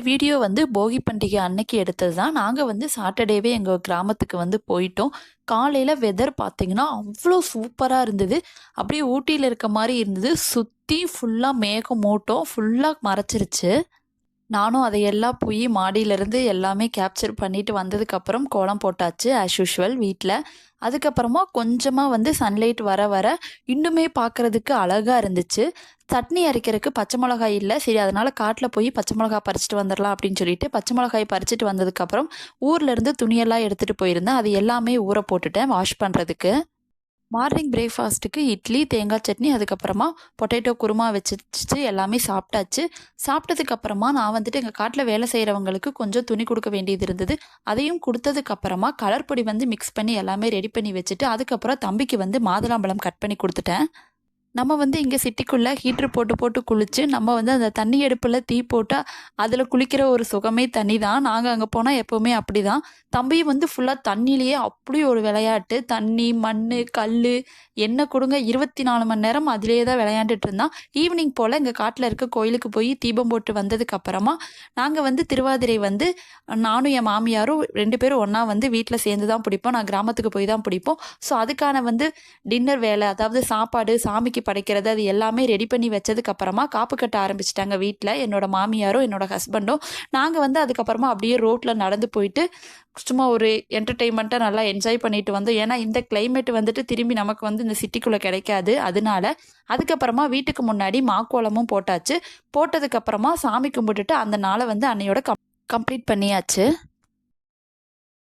Video வந்து போகி பண்டிகை அன்னைக்கு எடுத்தது தான். நாங்கள் வந்து சாட்டர்டேவே எங்கள் கிராமத்துக்கு வந்து போயிட்டோம். காலையில் வெதர் பார்த்தீங்கன்னா அவ்வளோ சூப்பராக இருந்தது. அப்படியே ஊட்டியில் இருக்க மாதிரி இருந்தது. சுற்றி ஃபுல்லாக மேகம் மூட்டம் ஃபுல்லாக மறைச்சிருச்சு. நானும் அதையெல்லாம் போய் மாடியிலேருந்து எல்லாமே கேப்சர் பண்ணிட்டு வந்ததுக்கப்புறம் கோலம் போட்டாச்சு ஆஸ் யூஷுவல் வீட்டில் அதுக்கப்புறமா கொஞ்சமாக வந்து சன்லைட் வர வர இன்னுமே பார்க்குறதுக்கு அழகாக இருந்துச்சு. சட்னி அரைக்கிறதுக்கு பச்சை மிளகாய் இல்லை. சரி அதனால் காட்டில் போய் பச்சை மிளகாய் பறிச்சிட்டு வந்துடலாம் அப்படின்னு சொல்லிட்டு பச்சை மிளகாய் பறிச்சிட்டு வந்ததுக்கப்புறம் ஊர்லேருந்து துணியெல்லாம் எடுத்துகிட்டு போயிருந்தேன். அது எல்லாமே ஊற போட்டுட்டேன் வாஷ் பண்ணுறதுக்கு மார்னிங் பிரேக்ஃபாஸ்ட்டுக்கு இட்லி தேங்காய் சட்னி அதுக்கப்புறமா பொட்டேட்டோ குருமா வச்சுட்டு எல்லாமே சாப்பிட்டாச்சு. சாப்பிட்டதுக்கப்புறமா நான் வந்துட்டு எங்கள் காட்டில் வேலை செய்கிறவங்களுக்கு கொஞ்சம் துணி கொடுக்க வேண்டியது இருந்தது. அதையும் கொடுத்ததுக்கப்புறமா கலர் பொடி வந்து மிக்ஸ் பண்ணி எல்லாமே ரெடி பண்ணி வச்சுட்டு அதுக்கப்புறம் தம்பிக்கு வந்து மாதுளம்பழம் கட் பண்ணி கொடுத்துட்டேன். நம்ம வந்து இங்கே சிட்டிக்குள்ளே ஹீட்ரு போட்டு போட்டு குளித்து நம்ம வந்து அந்த தண்ணி அடுப்பில் தீ போட்டால் அதில் குளிக்கிற ஒரு சுகமே தனி தான் நாங்கள் அங்கே போனால் எப்போவுமே அப்படி தான் தம்பியும் வந்து ஃபுல்லாக தண்ணியிலேயே அப்படி ஒரு விளையாட்டு. தண்ணி மண் கல் என்ன கொடுங்க இருபத்தி நாலு மணி நேரம் அதிலேயே தான் விளையாண்டுட்டு இருந்தான். ஈவினிங் போல் எங்கள் காட்டில் இருக்க கோயிலுக்கு போய் தீபம் போட்டு வந்ததுக்கப்புறமா நாங்கள் வந்து திருவாதிரை வந்து நானும் என் மாமியாரும் ரெண்டு பேரும் ஒன்றா வந்து வீட்டில் சேர்ந்து தான் பிடிப்போம். நான் கிராமத்துக்கு போய் தான் பிடிப்போம். ஸோ அதுக்கான வந்து டின்னர் வேலை அதாவது சாப்பாடு சாமிக்கு படைக்கிறது அது எல்லாமே ரெடி பண்ணி வச்சதுக்கு அப்புறமா காப்பு கட்ட ஆரம்பிச்சிட்டாங்க வீட்டில் என்னோட மாமியாரும் என்னோட ஹஸ்பண்டும் நாங்கள் வந்து அதுக்கப்புறமா அப்படியே ரோட்டில் நடந்து போயிட்டு சும்மா ஒரு என்டர்டெயின்மெண்ட்டாக நல்லா என்ஜாய் பண்ணிட்டு வந்தோம். ஏன்னா இந்த கிளைமேட் வந்துட்டு திரும்பி நமக்கு வந்து இந்த சிட்டிக்குள்ளே கிடைக்காது. அதனால அதுக்கப்புறமா வீட்டுக்கு முன்னாடி மாக்கோலமும் போட்டாச்சு. போட்டதுக்கப்புறமா சாமி கும்பிட்டுட்டு அந்த நாளை வந்து அன்னையோட கம் கம்ப்ளீட் பண்ணியாச்சு.